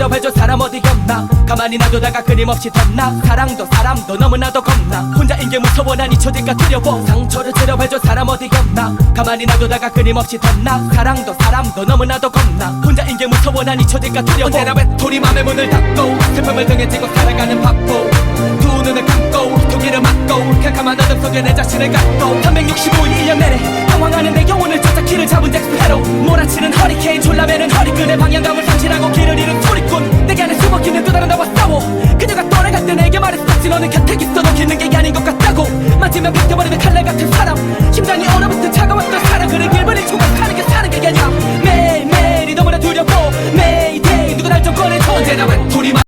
치료해줄 사람 어디 없나? 가만히 놔두다가 끊임없이 덧나? 사랑도 사람도 너무나도 겁나. 혼자인 게 무서워 난 잊혀질까 두려워. 상처를 치료해줄 사람 어디 없나? 가만히 놔두다가 끊임없이 덧나? 사랑도 사람도 너무나도 겁나. 혼자인 게 무서워 난 잊혀질까 두려워. 언제나 외톨이 맘의 문을 닫고 슬픔을 등에 지고 살아가는 바보. 두 눈을 감고 두 귀를 막고 캄캄한 어둠 속에 내 자신을 갖고 365일 1년 내내 방황하는 내 영혼을 쫓아 길을 잡은 잭스페로 몰아치는 허리케인 졸라매는 허리끈의 방향감을 맞으면 박혀버리는 칼날 같은 사람. 심장이 얼어붙어